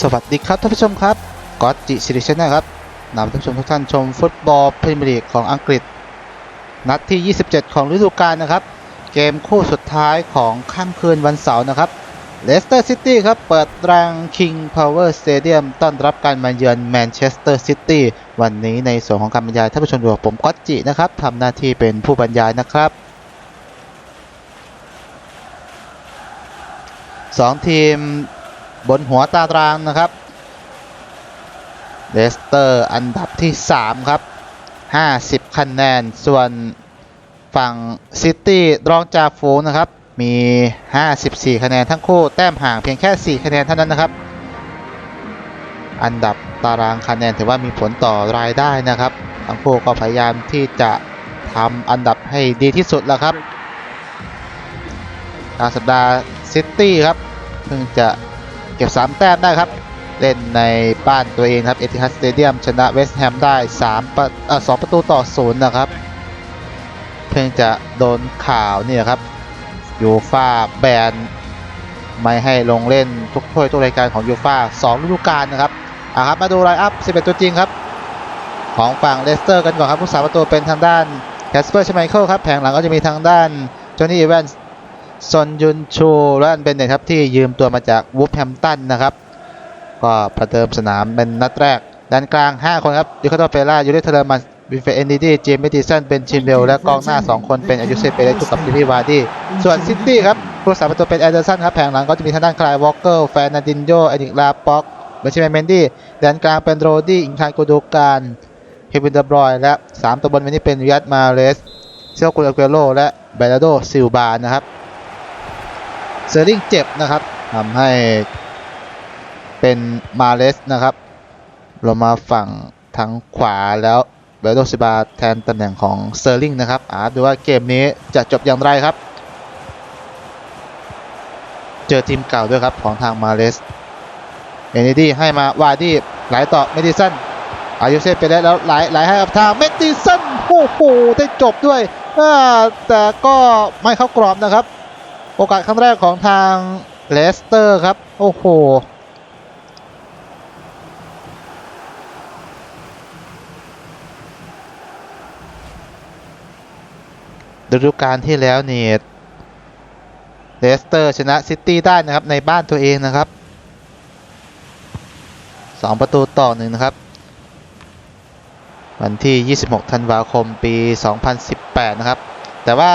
สวัสดีครับท่านผู้ชมครับก็จิสิริชนะครับนำท่านผู้ชมทุกท่านชมฟุตบอลพรีเมียร์ลีกของอังกฤษ นัดที่ 27 ของฤดูกาลนะครับ เกมคู่สุดท้ายของค่ำคืนวันเสาร์นะครับเลสเตอร์ซิตี้ครับ เปิดรัง King Power Stadium ต้อนรับการมาเยือนแมนเชสเตอร์ซิตี้วันนี้ในส่วนของการบรรยายท่านผู้ชมดูผมก็จินะครับทำหน้าที่เป็นผู้บรรยายนะครับสองทีม บนหัวตารางนะครับเลสเตอร์อันดับที่ 3 ครับ 50 คะแนน ส่วนฝั่งซิตี้รองจากฝูงนะครับ มี 54 คะแนนทั้งคู่ แต้มห่างเพียงแค่ 4 คะแนนเท่านั้นนะครับ อันดับตารางคะแนนถือว่ามีผลต่อรายได้นะครับ ทั้งคู่ก็พยายามที่จะทำอันดับให้ดีที่สุดแล้วครับกลางสัปดาห์ซิตี้ครับ เพิ่งจะ เก็บ 3 แต้มได้ครับ เล่นในบ้านตัวเองครับเอติฮัดสเตเดียมชนะเวสต์แฮมได้3ประเอ่อ2ประตูต่อศูนย์นะครับ เพิ่งจะโดนข่าวนี่ครับยูฟาแบนไม่ให้ลงเล่นทุกถ้วยทุกรายการของยูฟา2ฤดูกาลนะครับอะครับมาดูไลน์อัพ 11 ตัวจริงครับ ของฝั่งเลสเตอร์กันก่อนครับผู้สาประตูเป็นทางด้านแคสเปอร์ชไมเคิลครับ แผงหลังก็จะมีทางด้านจอห์นนี่อีแวนส์ ซอนยุนชูและอันเบนเนตครับที่ยืมตัวมาจากวูฟแฮมตันนะครับ ก็ประเดิมสนามเป็นนัดแรกด้านกลาง 5 คนครับยูคาโตเปล่ายูริเทเลมันวินเฟเอนดีดีเจมส์เมดิสันเป็นชินเวลและกองหน้า 2 คนเป็นอายุเซเปเรตุกับลิลี่วาร์ดี้ส่วนซิตี้ครับผู้สาประตูเป็นแอนเดอร์สันครับแผงหลังก็จะมีทางด้านคลายวอลเกอร์แฟนนาดินโยเอนิกลาป็อกเบนชิเมนเมนดี้ด้านกลางเป็นโรดี้อิงทานโกโดการเฮวินเดอบรอยและ 3 ตัวบนวันนี้เป็นวิยัตมาเรสเซลกุลอาเกโรและเบลาโดซิลบานะครับ เซอร์ลิงเจ็บนะครับทำให้เป็นมาเลสนะครับลงมาฝั่งทางขวาแล้วเบลโดซิบาแทนตำแหน่งของเซอร์ลิงนะครับอาดูว่าเกมนี้จะจบอย่างไรครับ เจอทีมเก่าด้วยครับของทางมาเลสเอเนดี้ให้มาวาดี้ไหลต่อเมดิสันอายุเซฟไปได้แล้วไหลไหลให้กับทางเมดิสันโอ้โหได้จบด้วยแต่ก็ไม่เข้ากรอบนะครับ โอกาสครั้งแรกของทางเลสเตอร์ครับ โอ้โห ฤดูกาลที่แล้วนี่เลสเตอร์ชนะซิตี้ได้นะครับ ในบ้านตัวเองนะครับ 2 ประตูต่อหนึ่งนะครับ วันที่ 26 ธันวาคม ปี 2018 นะครับ แต่ว่า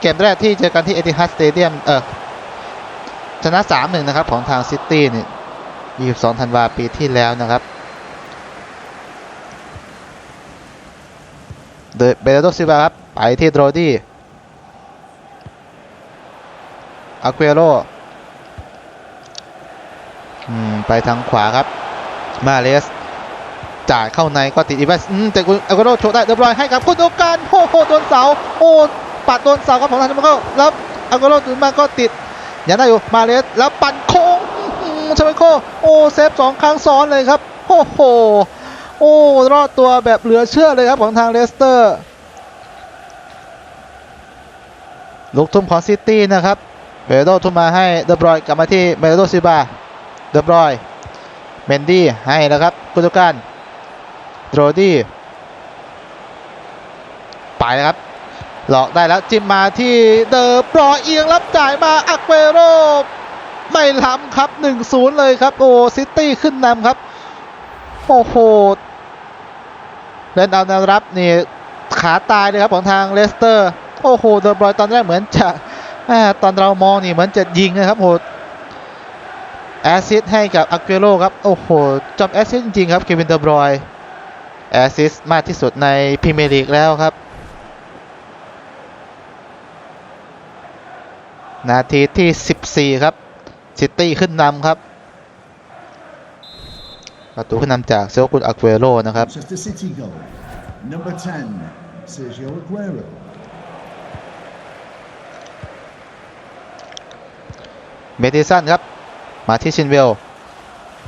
เกมแรกที่เจอกันที่เอติฮัดสเตเดียมเออชนะ 3-1 นะครับ ของทางซิตี้นี่22ธันวาปีที่แล้วนะครับเดเบลโดซิบาครับ ไปที่โรดี้อาเควโรอืมไปทางขวาครับ มาเลส จ่ายเข้าในก็ติดอีเวสอืมแต่คุณอาเควโรโชว์ได้เรียบร้อยให้กับคุณโอการโอ้โหโดนเสา โอ้ ปัดโดนเสาครับของทางชมเคิลแล้วอาโกโรถึงมาก็ติดยังได้อยู่มาเลสแล้วปั่นโค้งชมเคิลโอ้เซฟสองครั้งซ้อนเลยครับโอ้โหโอ้รอดตัวแบบเหลือเชื่อเลยครับของทางเลสเตอร์ลูกทุ่มของซิตี้นะครับเบโดทุ่มมาให้เดบรอยกลับมาที่เบโดซิบาเดบรอยเมนดี้ให้นะครับกุตุการโรดี้ไปนะครับ หลอกได้แล้วจิ้มมาที่เดอร์บรอยเอียงรับจ่ายมาอักเวโรไม่ล้ำครับ 1-0 เลยครับ โอ้ซิตี้ขึ้นนำครับ โอ้โหเล่นเอาแนวรับนี่ขาตายเลยครับของทางเลสเตอร์ โอ้โหเดอร์บรอยตอนแรกเหมือนจะตอนเรามองนี่เหมือนจะยิงนะครับโหแอซิสให้กับอักเวโรครับ โอ้โหจอมแอซิสจริงๆครับ เควินเดอร์บรอยแอซิสมากที่สุดในพรีเมียร์ลีกแล้วครับ นาทีที่ 14 ครับ ซิตี้ขึ้นนำครับ ประตูขึ้นนำจากเซลกุนอักเวโรนะครับ Manchester City goal. Number 10, Sergio Aguero. เมดิสันครับ มาที่ชินเวล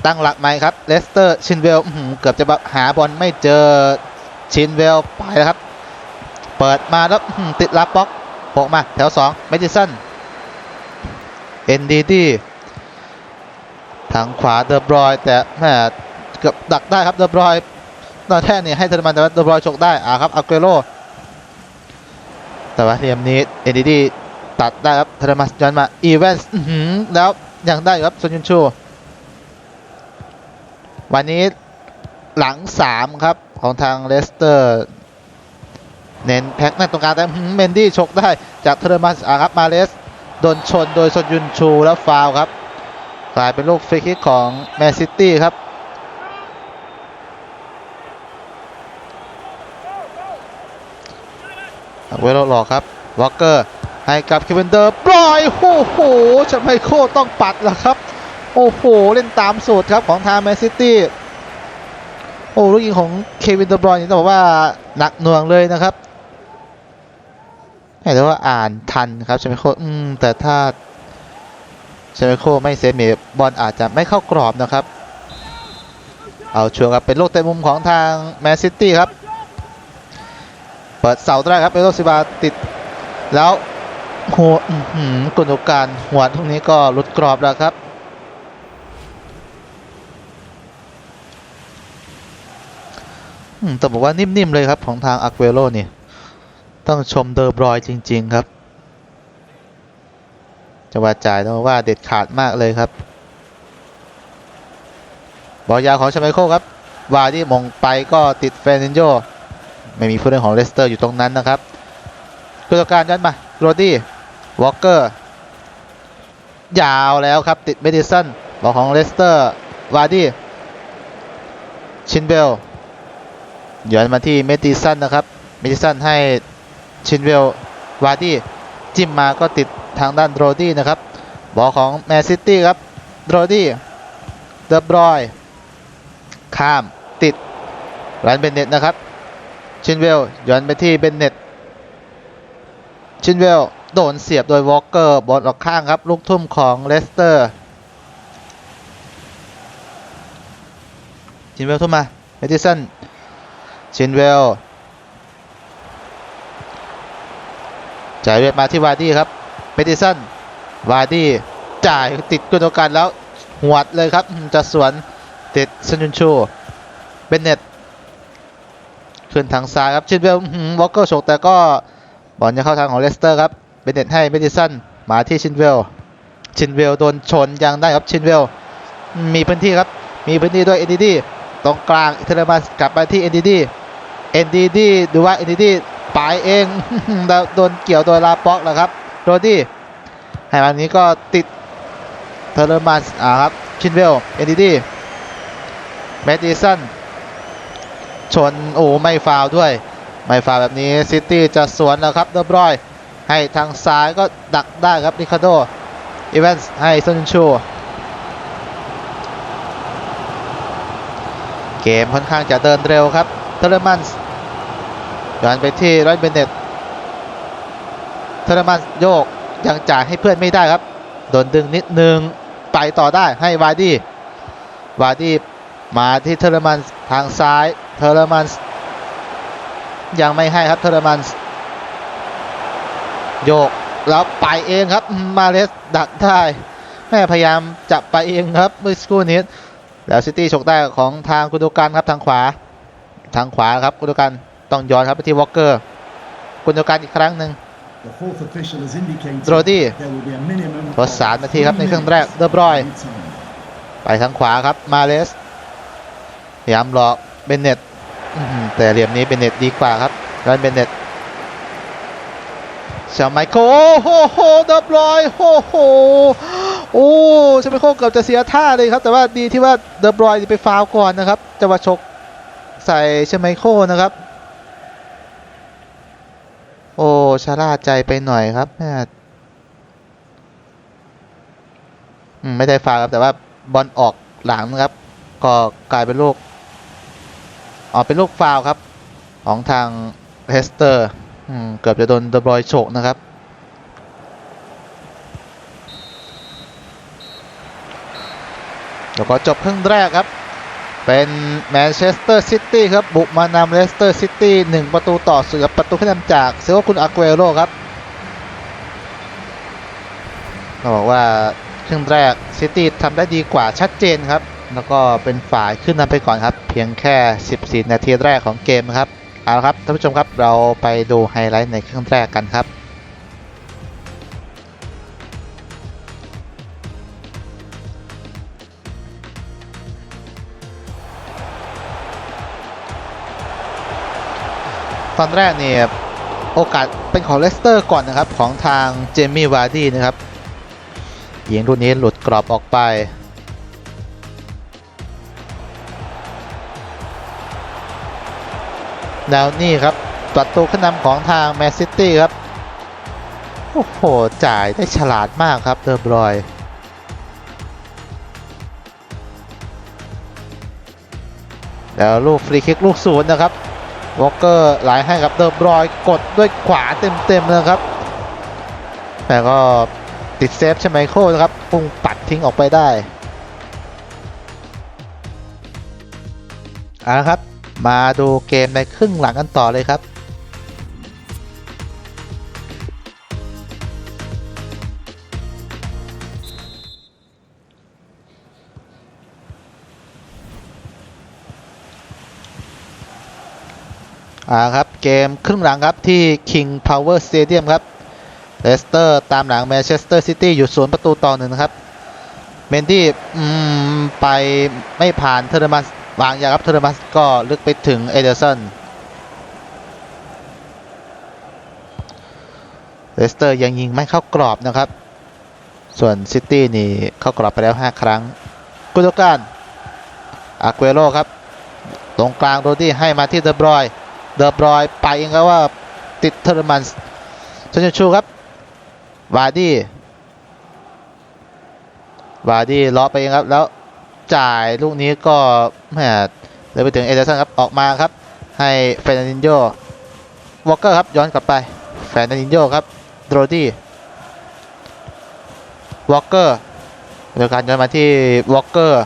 ตั้งหลักใหม่ครับ เลสเตอร์ ชินเวลอื้อหือเกือบจะหาบอลไม่เจอ ชินเวลไปแล้วครับ เปิดมาแล้วอื้อหือติดลับบล็อกโผล่มาแถว 2 เมดิสัน เอ็นดีดีทางขวาเดอบรอย แต่แม่เกือบดักได้ครับเดอบรอยนอนแท่นี่ให้เทอร์มันแต่ว่าเดอบรอยฉกได้อ่าครับอาเกโรแต่ว่าเหลี่ยมนี้เอ็นดีดีตัดได้ครับเทอร์มัสย้อนมาอีเวนส์แล้วยังได้ครับซนยุนชู วันนี้หลัง 3 ครับ ของทางเลสเตอร์ เน้นแพ็กนั่นตรงกลางแต่อื้อหือเมนดี้ฉกได้จากเทอร์มัสอ่าครับมาเลส โดนชนโดยซนยุนชูแล้วฟาวครับกลายเป็นลูกฟรีคิกของแมนซิตี้ครับ เวโรหลอกครับวอลเกอร์ให้กับเควินเดอร์ปล่อยโอ้โหจะไม่โคต้องปัดแล้วครับ โอ้โห เล่นตามสูตรครับของทางแมนซิตี้โอ้ลูกยิงของเควินเดอร์บรอยนี่ต้องบอกว่าหนักหน่วงเลยนะครับ แต่ว่าอ่านทันครับใช่ไหมโคอืมแต่ถ้าใช่ไหมโคไม่เซฟเมบอลอาจจะไม่เข้ากรอบนะครับ เอาชัวร์ครับเป็นลูกเตะมุมของทางแมนซิตี้ครับ เปิดเสาแรกครับเอโรซิบาติดแล้วหัวอื้อหือกุนการหัวตรงนี้ก็หลุดกรอบแล้วครับอืมแต่บอกว่านิ่มๆเลยครับของทางอาเกโรนี่ ต้องชมเดอร์บรอยจริง ๆ ครับจังหวะจ่ายต้องว่าเด็ดขาดมากเลยครับ บอลยาวของชาไมโคครับ วาที่มงไปก็ติดเฟรนินโยไม่มีผู้เล่นของเลสเตอร์อยู่ตรงนั้นนะครับผู้จัดการยันมาโรดี้วอลเกอร์ยาวแล้วครับติดเมดิสันบอลของเลสเตอร์วาดี้ชินเบลย้อนมาที่เมดิสันนะครับ เมดิสันให้ ชินเวลวาดี้จิ้มมาก็ติดทางด้านโรดี้นะครับ บอลของแมนซิตี้ครับโรดี้เดอบรอย ข้ามติดรันเบนเน็ตนะครับ ชินเวลย้อนไปที่เบนเน็ตชินเวลโดนเสียบโดยวอลเกอร์บอลออกข้างครับ ลูกทุ่มของเลสเตอร์ ชินเวลทุ่มมาเมดิสันชินเวล จ่ายเวทมาที่วาร์ดี้ครับเมดิสันวาร์ดี้จ่ายติดกุนโกันแล้วหวดเลยครับจะสวนติดซันยุนชูเบนเน็ตขึ้นทางซ้ายครับชินเวลวอลเกอร์ฉกแต่ก็บอลจะเข้าทางของเลสเตอร์ครับเบนเน็ตให้เมดิสันมาที่ชินเวลชินเวลโดนชนยังได้ครับชินเวลมีพื้นที่ครับมีพื้นที่ด้วยเอ็นดีดีตรงกลางอิตาลีมากลับไปที่เอ็นดีดีเอ็นดีดีดูว่าเอ็นดีดี ไปเองโดนเกี่ยวโดยลาป็อกแล้วครับโรดี้ให้วันนี้ก็ติดเทเลมันอ่าครับ ชินเวล เอ็นดีดีแมดดิสันชน โอ้ไม่ฟาวด้วย ไม่ฟาวแบบนี้ ซิตี้จะสวนแล้วครับเดอบรอย ให้ทางซ้ายก็ดักได้ครับริคาโดอีเวนส์ให้ซนชูเกมค่อนข้างจะเดินเร็วครับเทเลมันส์ ย้อนไปที่ไรเบนเน็ตเทเลมันโยกยังจ่ายให้เพื่อนไม่ได้ครับโดนดึงนิดนึงไปต่อได้ให้วาดี้วาดี้มาที่เทเลมันทางซ้ายเทเลมันยังไม่ให้ครับเทเลมันโยกแล้วไปเองครับมาเลสดักได้แม่พยายามจับไปเองครับเมื่อสักครู่นี้แล้วซิตี้ฉกได้ของทางกุนโดกันครับทางขวาทางขวาครับกุนโดกัน ต้องย้อนครับไปที่วอลเกอร์กุนโดกันอีกครั้งหนึ่ง The fourth official has indicated Brody. there will be a minimum ทดสามนาทีครับในเครื่องแรกเดอบรอย time. ไปทางขวาครับมาเลสพยายามหลอกเบนเน็ตอื้อหือแต่เหลี่ยมนี้เบนเน็ตดีกว่าครับรันเบนเน็ตชาไมโครโอ้โหเดอบรอยโอ้โหโอ้ชาไมโครเกือบจะเสียท่าเลยครับ แต่ว่าดีที่ว่าเดอบรอยไปฟาวล์ก่อนนะครับจังหวะชกใส่ชาไมโครนะครับ โอ้ ชาล่าใจไปหน่อยครับแม่ไม่ได้ฟาวครับแต่ว่าบอลออกหลังนะครับ ก็กลายเป็นลูกอ๋อเป็นลูกฟาวครับ ของทางเฮสเตอร์อเกือบจะโดนเดบรอยโฉกนะครับแล้วก็จบครึ่งแรกครับ เป็นแมนเชสเตอร์ซิตี้ครับ บุกมานำเลสเตอร์ซิตี้หนึ่งประตูต่อเสือประตูขึ้นนำจากเซโอคุณอากเอโรครับต้องบอกว่าครึ่งแรกซิตี้ทำได้ดีกว่าชัดเจนครับ แล้วก็เป็นฝ่ายขึ้นนำไปก่อนครับ เพียงแค่ 14 นาทีแรกของเกมครับ เอาละครับท่านผู้ชมครับเราไปดูไฮไลท์ในครึ่งแรกกันครับ ตอนแรกเนี่ยโอกาสเป็นของเลสเตอร์ก่อนนะครับ ของทางเจมี่วาร์ดี้นะครับยิงลูกนี้หลุดกรอบออกไป แล้วนี่ครับประตูขึ้นนำของทางแมนซิตี้ครับ โอ้โห จ่ายได้ฉลาดมากครับเดอร์บรอยแล้วลูกฟรีคิกลูกศูนย์นะครับ วอลเกอร์ไหลให้กับเดอร์บรอยกดด้วยขวาเต็มๆนะครับ แต่ก็ติดเซฟใช่ไหมโคนะครับพุ่งปัดทิ้งออกไปได้เอาละครับ มาดูเกมในครึ่งหลังกันต่อเลยครับ อ่าครับเกมครึ่งหลังครับที่ King Power Stadium ครับเลสเตอร์ตามหลังแมนเชสเตอร์ซิตี้อยู่ศูนประตูต่อหนึ่งครับเมนดี้ไปไม่ผ่านเทอร์มัสวางยาครับเทอร์มัสก็ลึกไปถึงเอเดอร์สันเลสเตอร์ยังยิงไม่เข้ากรอบนะครับ ส่วนซิตี้นี่เข้ากรอบไปแล้ว 5 ครั้ง กุโดการอาเกโรครับ ตรงกลางโรดี้ให้มาที่เดอบรอย เดอบรอยไปเองครับว่าติดเทอร์มันส์ชนชูครับวาร์ดี้วาร์ดี้ล้อไปเองครับ แล้วจ่ายลูกนี้ก็แหมเลยไปถึงเอเดอร์สันครับออกมาครับ ให้เฟรนันดินโยวอลเกอร์ครับย้อนกลับไปเฟรนันินโยครับโรดี้วอลเกอร์เดียวกันย้อนมาที่วอลเกอร์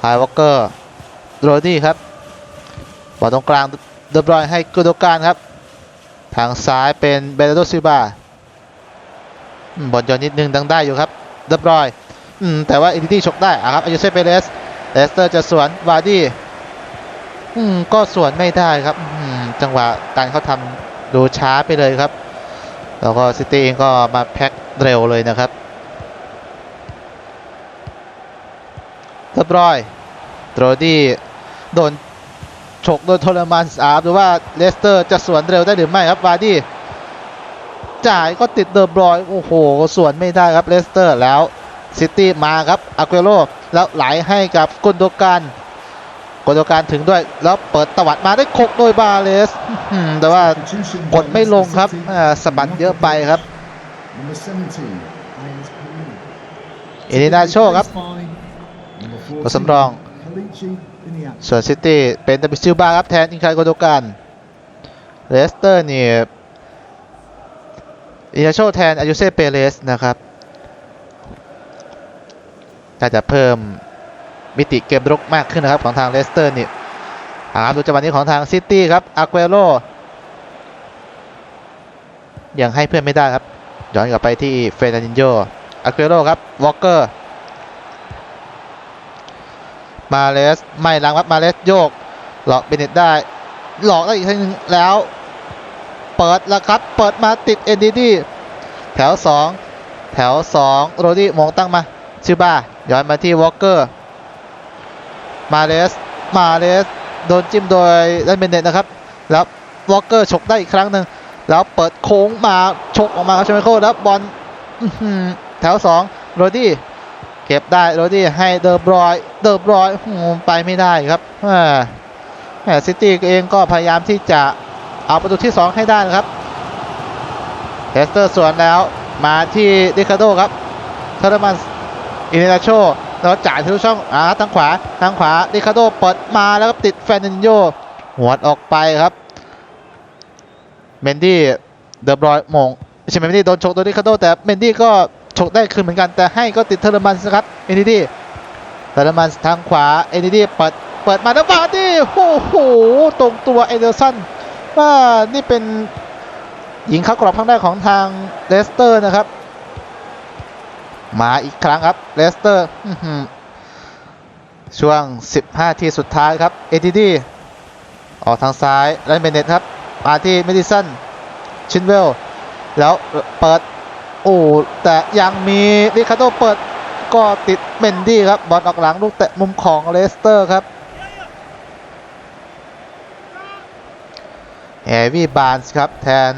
คายวอลเกอร์โรดี้ครับบอลตรงกลาง เดอบรอยให้กุโดการครับ ทางซ้ายเป็นเบรโดซิบาบอลย้อนนิดนึงดังได้อยู่ครับ เดอบรอยแต่ว่าอินดิตี้ฉกได้อะครับอายุเซเปเรสเลสเตอร์จะสวนวาร์ดี้ก็สวนไม่ได้ครับจังหวะการเขาทำดูช้าไปเลยครับ แล้วก็ซิตี้เองก็มาแพ็คเร็วเลยนะครับเดอบรอยโรดี้โดน ฉกโดยโทรมานสอาร์หรือว่าเลสเตอร์จะสวนเร็วได้หรือไม่ครับวาร์ดี้จ่ายก็ติดเดอร์บรอยโอ้โหสวนไม่ได้ครับเลสเตอร์แล้วซิตี้มาครับอาเกโรแล้วไหลให้กับกุนโดการกุนโดการถึงด้วยแล้วเปิดตวัดมาได้คกโดยบาเลสแต่ว่ากดไม่ลงครับสะบัดเยอะไปครับเอลินาโชครับตัวสำรอง ส่วนซิตี้เป็นดับบิซิลบาครับแทนอินคายโกโดการเลสเตอร์นี่อินาโชแทนอายุเซเปเรสนะครับน่าจะเพิ่มมิติเกมรุกมากขึ้นนะครับของทางเลสเตอร์นี่ครับดูจังหวะนี้ของทางซิตี้ครับอาเกโรยังให้เพื่อนไม่ได้ครับย้อนกลับไปที่เฟรนันดินโยอาเกโรครับวอลเกอร์ มาเลสไม่ล้างครับมาเลสโยก หลอกเบเน็ตได้ หลอกได้อีกทีหนึงแล้ว เปิดแล้วครับ เปิดมาติดเอ็นดีดีแถว 2 แถว 2 โรดี้มองตั้งมาชิบ้าย้อนมาที่วอลเกอร์มาเลสมาเลสโดนจิ้มโดยดันเบนเน็ตนะครับ แล้ววอลเกอร์ฉกได้อีกครั้งหนึ่งแล้วเปิดโค้งมาฉกออกมาครับชมโคแล้วบอลอื้อหือแถว 2 โรดี้ เก็บได้โรดี้ให้เดอร์บรอยเดอร์บรอยไปไม่ได้ครับแหมซิตี้เองก็พยายามที่จะเอาประตูที่ 2 ให้ได้นะครับเฮสเตอร์สวนแล้วมาที่ดิคาโดครับเทอร์มันอินเนโชแล้วจ่ายทะลุช่องอ่าทางขวาทางขวาดิคาโดเปิดมาแล้วก็ติดแฟนนินโยหัวออกไปครับเมนดี้เดอร์บรอยมงไม่ใช่เมนดี้โดนชกโดยดิคาโดแต่เมนดี้ก็ ฉกได้คืนเหมือนกันแต่ให้ก็ติดเทอร์มันส์ครับเอ็นดีเทอร์มันทางขวาเอ็นดีเปิดเปิดมาแล้วมาดิโอ้โหตรงตัวเอเดอร์สันว่านี่เป็นหญิงเข้ากรอบข้างได้ของทางเลสเตอร์นะครับ มาอีกครั้งครับเลสเตอร์ช่วง 15 ทีสุดท้ายครับเอทีดีออกทางซ้ายแลนเบนเนตครับมาที่เมดิสันชินเวล แล้วเปิด โอ้แต่ยังมีริคาโดเปิดก็ติดเมนดี้ครับบอลออกหลังลูกเตะมุมของเลสเตอร์ครับแฮร์วี่บาร์นส์ครับแทน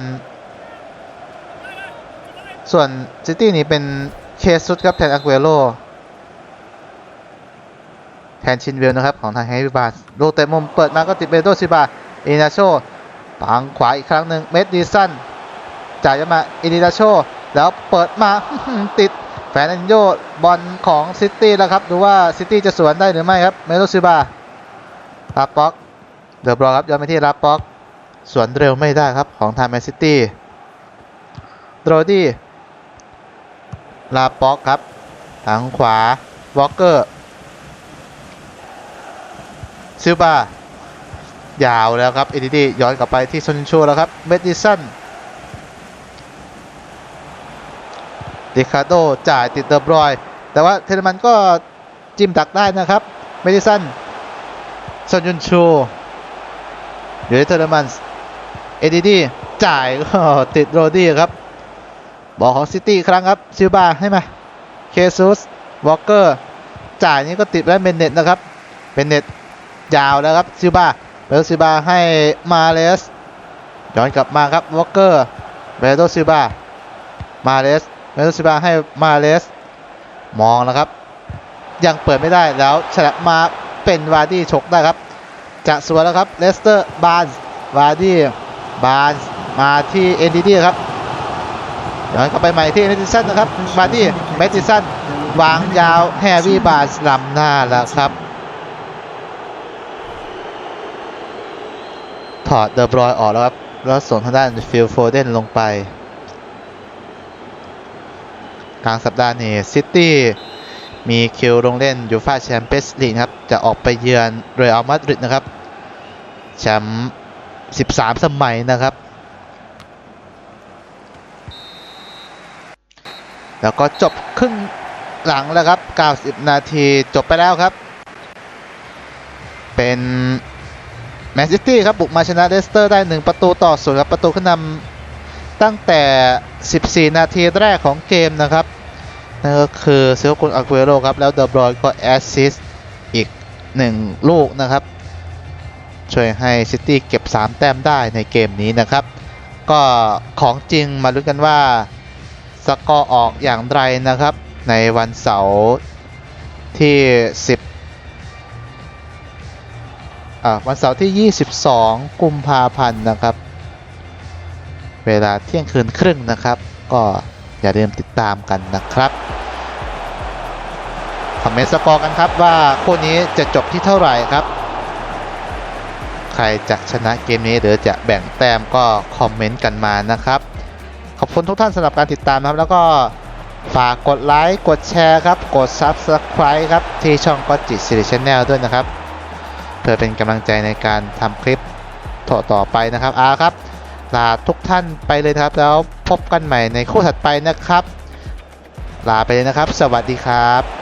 ส่วนซิตี้นี่เป็นเคซุดครับแทนอากุเอโรแทนชินเวลนะครับ ของทางแฮร์วี่บาร์นส์ลูกเตะมุมเปิดมาก็ติดเบโดซิบาอินาโชปังขวาอีกครั้งหนึ่งเมดดิสันจ่ายมาอินาโช แล้วเปิดมาติดแฟนอันโยบอลของซิตี้แล้วครับดูว่าซิตี้จะสวนได้หรือไม่ครับเมโลซิบาลาป็อกเดอะบอครับย้อนไปที่ลาป็อกสวนเร็วไม่ได้ครับของทางแมนซิตี้โรดี้ลาป็อกครับทางขวาวอลเกอร์ซิลบายาวแล้วครับเอดีดีย้อนกลับไปที่ซนชูแล้วครับเมดิสัน ริคาโดจ่ายติดเดอบรอย แต่ว่าเทเลมันก็จิ้มดักได้นะครับ เมดิสันซอนยุนชูอยู่ที่เทเลมันเอดีดีจ่ายก็ติดโรดี้ครับ บอลของซิตี้ครั้งครับซิลบาให้มาเคซุสวอลเกอร์จ่ายนี้ก็ติดไว้เบนเน็ตนะครับเบนเน็ตยาวแล้วครับซิลบาเบลซิลบาให้มาเลสย้อนกลับมาครับวอลเกอร์เบโดซิลบามาเลส เมลซิบาให้มาเลส มองนะครับ ยังเปิดไม่ได้แล้วฉลับมาเป็นวาร์ดี้ฉกได้ครับ จะสวนแล้วครับเลสเตอร์บาร์วาร์ดี้บาร์มาที่เอ็นดีดีครับย้อนกลับไปใหม่ที่เมติสันนะครับวาร์ดี้เมติสันวางยาวแฮร์รี่บาร์นลำหน้าแล้วครับ ถอดเดอะบรอยออกแล้วครับแล้วส่งทางด้านฟิลโฟเดนลงไป กลางสัปดาห์นี้ซิตี้มีคิวลงเล่นยูฟาแชมเปี้ยนส์ลีกครับจะออกไปเยือนเรอัลมาดริดนะครับแชมป์13 สมัยนะครับ แล้วก็จบครึ่งหลังแล้วครับ 90 นาทีจบไปแล้วครับ เป็นแมนซิตี้ครับบุกมาชนะเลสเตอร์ได้ 1 ประตูต่อศูนย์ครับ ประตูขึ้นนำ ตั้งแต่ 14 นาทีแรกของเกมนะครับ นั่นก็คือเซลกุนอากุเอโรครับ แล้วเดอบรอยก็แอสซิสต์อีก 1 ลูกนะครับ ช่วยให้ซิตี้เก็บ 3 แต้มได้ในเกมนี้นะครับ ก็ของจริงมาลุ้นกันว่า สกอร์ออกอย่างไรนะครับ ในวันเสาร์ที่ 10อ่าวันเสาร์ที่ 22 กุมภาพันธ์นะครับ เวลาเที่ยงคืนครึ่งนะครับ ก็อย่าลืมติดตามกันนะครับคอมเมนต์สกอร์กันครับว่าคู่นี้จะจบที่เท่าไหร่ครับ ใครจะชนะเกมนี้หรือจะแบ่งแต้มก็คอมเมนต์กันมานะครับ ขอบคุณทุกท่านสำหรับการติดตามครับ แล้วก็ฝากกดไลค์กดแชร์ครับ กด Subscribe ครับ ที่ช่องก็จิตสิริชแนลด้วยนะครับ เพื่อเป็นกำลังใจในการทำคลิปต่อต่อไปนะครับอาครับ ลาทุกท่านไปเลยครับ แล้วพบกันใหม่ในคู่ถัดไปนะครับ ลาไปเลยนะครับ สวัสดีครับ